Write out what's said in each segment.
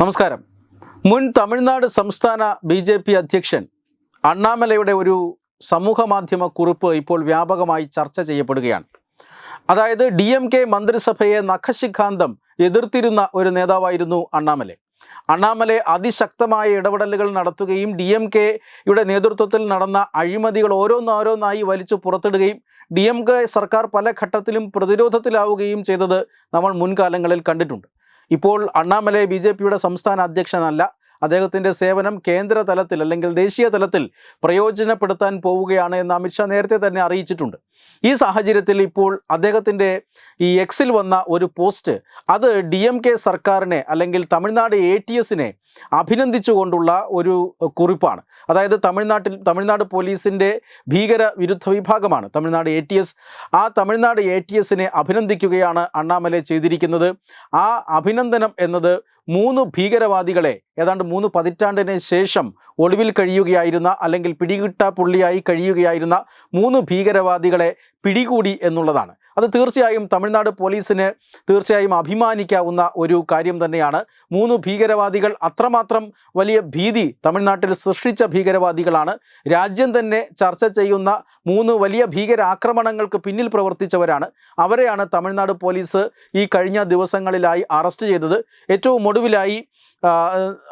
നമസ്കാരം. മുൻ തമിഴ്നാട് സംസ്ഥാന ബി ജെ പി അധ്യക്ഷൻ അണ്ണാമലയുടെ ഒരു സമൂഹമാധ്യമ കുറിപ്പ് ഇപ്പോൾ വ്യാപകമായി ചർച്ച ചെയ്യപ്പെടുകയാണ്. അതായത് ഡി എം കെ മന്ത്രിസഭയെ നഖശിഖാന്തം എതിർത്തിരുന്ന ഒരു നേതാവായിരുന്നു അണ്ണാമലെ. അണ്ണാമലെ അതിശക്തമായ ഇടപെടലുകൾ നടത്തുകയും ഡി എം കെയുടെ നേതൃത്വത്തിൽ നടന്ന അഴിമതികൾ ഓരോന്നോരോന്നായി വലിച്ചു പുറത്തിടുകയും ഡി എം കെ സർക്കാർ പല ഘട്ടത്തിലും പ്രതിരോധത്തിലാവുകയും ചെയ്തത് നമ്മൾ മുൻകാലങ്ങളിൽ കണ്ടിട്ടുണ്ട്. ഇപ്പോൾ അണ്ണാമലൈ ബി ജെ പിയുടെ സംസ്ഥാന അധ്യക്ഷനല്ല. അദ്ദേഹത്തിന്റെ സേവനം കേന്ദ്ര തലത്തിൽ അല്ലെങ്കിൽ ദേശീയ തലത്തിൽ പ്രയോജനപ്പെടുത്താൻ പോവുകയാണ് എന്ന് അമിത്ഷാ നേരത്തെ തന്നെ അറിയിച്ചിട്ടുണ്ട്. ഈ സാഹചര്യത്തിൽ ഇപ്പോൾ അദ്ദേഹത്തിന്റെ ഈ എക്സിൽ വന്ന ഒരു പോസ്റ്റ് അത് ഡി സർക്കാരിനെ അല്ലെങ്കിൽ തമിഴ്നാട് എ ടി എസിനെ അഭിനന്ദിച്ചുകൊണ്ടുള്ള ഒരു കുറിപ്പാണ്. അതായത് തമിഴ്നാട്ടിൽ തമിഴ്നാട് പോലീസിന്റെ ഭീകര വിരുദ്ധ വിഭാഗമാണ് തമിഴ്നാട് എ ടി എസ് ആ തമിഴ്നാട് എ ടി എസിനെ അഭിനന്ദിക്കുകയാണ് അണ്ണാമലെ ചെയ്തിരിക്കുന്നത്. ആ അഭിനന്ദനം എന്നത് മൂന്ന് ഭീകരവാദികളെ ഏതാണ്ട് മൂന്ന് പതിറ്റാണ്ടിന് ശേഷം ഒളിവിൽ കഴിയുകയായിരുന്ന അല്ലെങ്കിൽ പിടികിട്ട പുള്ളിയായി കഴിയുകയായിരുന്ന മൂന്ന് ഭീകരവാദികളെ പിടികൂടി എന്നുള്ളതാണ്. അത് തീർച്ചയായും തമിഴ്നാട് പോലീസിന് തീർച്ചയായും അഭിമാനിക്കാവുന്ന ഒരു കാര്യം തന്നെയാണ്. മൂന്ന് ഭീകരവാദികൾ അത്രമാത്രം വലിയ ഭീതി തമിഴ്നാട്ടിൽ സൃഷ്ടിച്ച ഭീകരവാദികളാണ്. രാജ്യം തന്നെ ചർച്ച ചെയ്യുന്ന മൂന്ന് വലിയ ഭീകരാക്രമണങ്ങൾക്ക് പിന്നിൽ പ്രവർത്തിച്ചവരാണ്. അവരെയാണ് തമിഴ്നാട് പോലീസ് ഈ കഴിഞ്ഞ ദിവസങ്ങളിലായി അറസ്റ്റ് ചെയ്തത്. ഏറ്റവും ഒടുവിലായി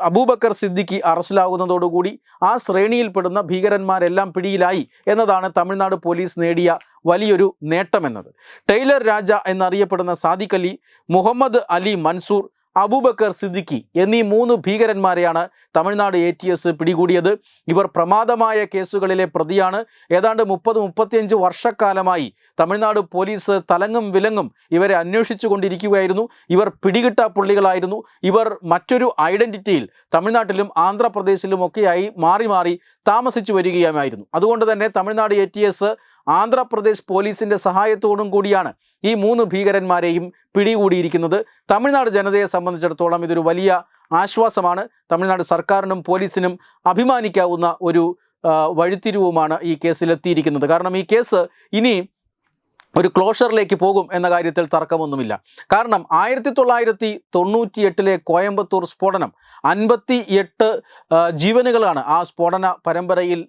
അബൂബക്കർ സിദ്ദിഖി അറസ്റ്റിലാകുന്നതോടുകൂടി ആ ശ്രേണിയിൽപ്പെടുന്ന ഭീകരന്മാരെല്ലാം പിടിയിലായി എന്നതാണ് തമിഴ്നാട് പോലീസ് നേടിയ വലിയൊരു നേട്ടമെന്നത്. ടൈലർ രാജ എന്നറിയപ്പെടുന്ന സാദിഖ് അലി മുഹമ്മദ് അലി മൻസൂർ അബൂബക്കർ സിദ്ദിഖി എന്നീ മൂന്ന് ഭീകരന്മാരെയാണ് തമിഴ്നാട് എ ടി എസ് പിടികൂടിയത്. ഇവർ പ്രമാദമായ കേസുകളിലെ പ്രതിയാണ്. ഏതാണ്ട് മുപ്പത് മുപ്പത്തിയഞ്ച് വർഷക്കാലമായി തമിഴ്നാട് പോലീസ് തലങ്ങും വിലങ്ങും ഇവരെ അന്വേഷിച്ചു കൊണ്ടിരിക്കുകയായിരുന്നു ഇവർ പിടികിട്ട പുള്ളികളായിരുന്നു. ഇവർ മറ്റൊരു ഐഡന്റിറ്റിയിൽ തമിഴ്നാട്ടിലും ആന്ധ്രാപ്രദേശിലും ഒക്കെയായി മാറി മാറി താമസിച്ചു വരികയുമായിരുന്നു. അതുകൊണ്ട് തന്നെ Tamil Nadu A T S Andhra Pradesh പോലീസിന്റെ സഹായത്തോടും കൂടിയാണ് ഈ മൂന്ന് ഭീകരന്മാരെയും പിടികൂടിയിരിക്കുന്നത്. തമിഴ്നാട് ജനതയെ സംബന്ധിച്ചിടത്തോളം ഇതൊരു വലിയ ആശ്വാസമാണ്. തമിഴ്നാട് സർക്കാരിനും പോലീസിനും അഭിമാനിക്കാവുന്ന ഒരു വഴിത്തിരിവുമാണ് ഈ കേസിലെത്തിയിരിക്കുന്നത്. കാരണം ഈ കേസ് ഇനി ഒരു ക്ലോഷറിലേക്ക് പോകും എന്ന കാര്യത്തിൽ തർക്കമൊന്നുമില്ല. കാരണം ആയിരത്തി തൊള്ളായിരത്തി തൊണ്ണൂറ്റി എട്ടിലെ കോയമ്പത്തൂർ സ്ഫോടനം അൻപത്തി എട്ട് ജീവനുകളാണ് ആ സ്ഫോടന പരമ്പരയിൽ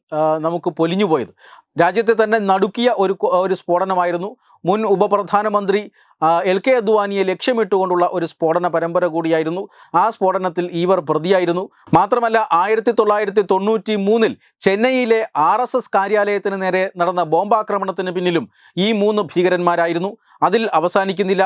നമുക്ക് പൊലിഞ്ഞുപോയത്. രാജ്യത്തെ തന്നെ നടുക്കിയ ഒരു ഒരു സ്ഫോടനമായിരുന്നു. മുൻ ഉപപ്രധാനമന്ത്രി എൽ കെ അദ്വാനിയെ ലക്ഷ്യമിട്ടുകൊണ്ടുള്ള ഒരു സ്ഫോടന പരമ്പര കൂടിയായിരുന്നു. ആ സ്ഫോടനത്തിൽ ഇവർ പ്രതിയായിരുന്നു. മാത്രമല്ല ആയിരത്തി തൊള്ളായിരത്തി തൊണ്ണൂറ്റി മൂന്നിൽ ചെന്നൈയിലെ ആർ എസ് എസ് കാര്യാലയത്തിന് നേരെ നടന്ന ബോംബാക്രമണത്തിന് പിന്നിലും ഈ മൂന്ന് ഭീകരന്മാരായിരുന്നു. അതിൽ അവസാനിക്കുന്നില്ല.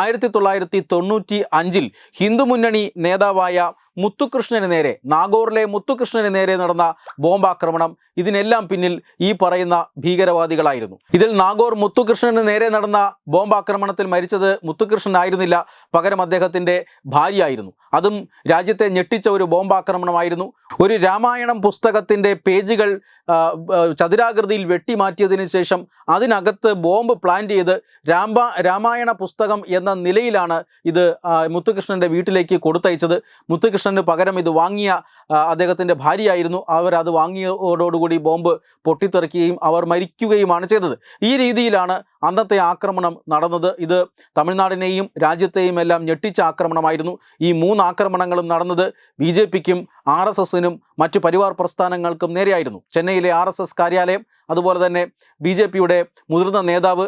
ആയിരത്തി തൊള്ളായിരത്തി തൊണ്ണൂറ്റി അഞ്ചിൽ ഹിന്ദു മുന്നണി നേതാവായ മുത്തുകൃഷ്ണന് നേരെ നാഗോറിലെ മുത്തുകൃഷ്ണന് നേരെ നടന്ന ബോംബാക്രമണം. ഇതിനെല്ലാം പിന്നിൽ ഈ പറയുന്ന ഭീകരവാദികളായിരുന്നു. ഇതിൽ നാഗോർ മുത്തുകൃഷ്ണന് നേരെ നടന്ന ബോംബാക്രമണത്തിൽ മരിച്ചത് മുത്തുകൃഷ്ണൻ ആയിരുന്നില്ല. പകരം അദ്ദേഹത്തിന്റെ ഭാര്യയായിരുന്നു. അതും രാജ്യത്തെ ഞെട്ടിച്ച ഒരു ബോംബാക്രമണമായിരുന്നു. ഒരു രാമായണം പുസ്തകത്തിന്റെ പേജുകൾ ചതുരാകൃതിയിൽ വെട്ടിമാറ്റിയതിനു ശേഷം അതിനകത്ത് ബോംബ് പ്ലാൻ ചെയ്ത് രാമ രാമായണ പുസ്തകം എന്ന നിലയിലാണ് ഇത് മുത്തുകൃഷ്ണന്റെ വീട്ടിലേക്ക് കൊടുത്തയച്ചത്. മുത്തുകൃഷ്ണന് പകരം ഇത് വാങ്ങിയ അദ്ദേഹത്തിന്റെ ഭാര്യയായിരുന്നു. അവരത് വാങ്ങിയതോടുകൂടി ബോംബ് പൊട്ടിത്തെറിക്കുകയും അവർ മരിക്കുകയുമാണ് ചെയ്തത്. ഈ രീതിയിലാണ് അന്നത്തെ ആക്രമണം നടന്നത് ഇത് തമിഴ്നാടിനെയും രാജ്യത്തെയും എല്ലാം ഞെട്ടിച്ച ആക്രമണമായിരുന്നു. ഈ മൂന്ന് ആക്രമണങ്ങളും നടന്നത് ബി ജെ പിക്കും ആർ എസ് എസിനും മറ്റു പരിവാർ പ്രസ്ഥാനങ്ങൾക്കും നേരെയായിരുന്നു. ചെന്നൈയിലെ ആർ എസ് എസ് കാര്യാലയം അതുപോലെ തന്നെ ബി ജെ പിയുടെ മുതിർന്ന നേതാവ്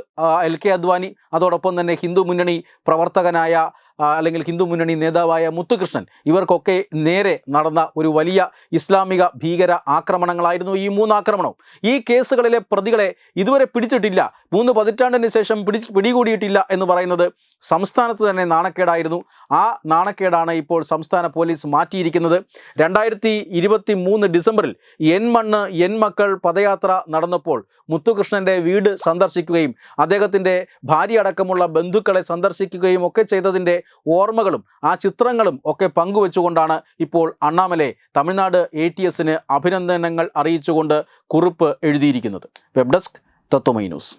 എൽ കെ അദ്വാനി അതോടൊപ്പം തന്നെ ഹിന്ദു മുന്നണി പ്രവർത്തകനായ അല്ലെങ്കിൽ ഹിന്ദു മുന്നണി നേതാവായ മുത്തുകൃഷ്ണൻ. ഇവർക്കൊക്കെ നേരെ നടന്ന ഒരു വലിയ ഇസ്ലാമിക ഭീകര ആക്രമണങ്ങളായിരുന്നു ഈ മൂന്ന് ആക്രമണവും ഈ കേസുകളിലെ പ്രതികളെ ഇതുവരെ പിടിച്ചിട്ടില്ല. മൂന്ന് പതിറ്റാണ്ടിന് ശേഷം പിടി പിടികൂടിയിട്ടില്ല എന്ന് പറയുന്നത് സംസ്ഥാനത്ത് തന്നെ നാണക്കേടായിരുന്നു. ആ നാണക്കേടാണ് ഇപ്പോൾ സംസ്ഥാന പോലീസ് മാറ്റിയിരിക്കുന്നത്. രണ്ടായിരത്തി ഇരുപത്തി മൂന്ന് ഡിസംബറിൽ എൻ മണ്ണ് എൻ മക്കൾ പദയാത്ര നടന്നപ്പോൾ മുത്തുകൃഷ്ണന്റെ വീട് സന്ദർശിക്കുകയും അദ്ദേഹത്തിന്റെ ഭാര്യ അടക്കമുള്ള ബന്ധുക്കളെ സന്ദർശിക്കുകയും ഒക്കെ ചെയ്തതിന്റെ ഓർമ്മകളും ആ ചിത്രങ്ങളും ഒക്കെ പങ്കുവെച്ചുകൊണ്ടാണ് ഇപ്പോൾ അണ്ണാമലെ തമിഴ്നാട് എ ടി എസിന് അഭിനന്ദനങ്ങൾ അറിയിച്ചുകൊണ്ട് കുറിപ്പ് എഴുതിയിരിക്കുന്നത്. Web desk Tatwamayi news.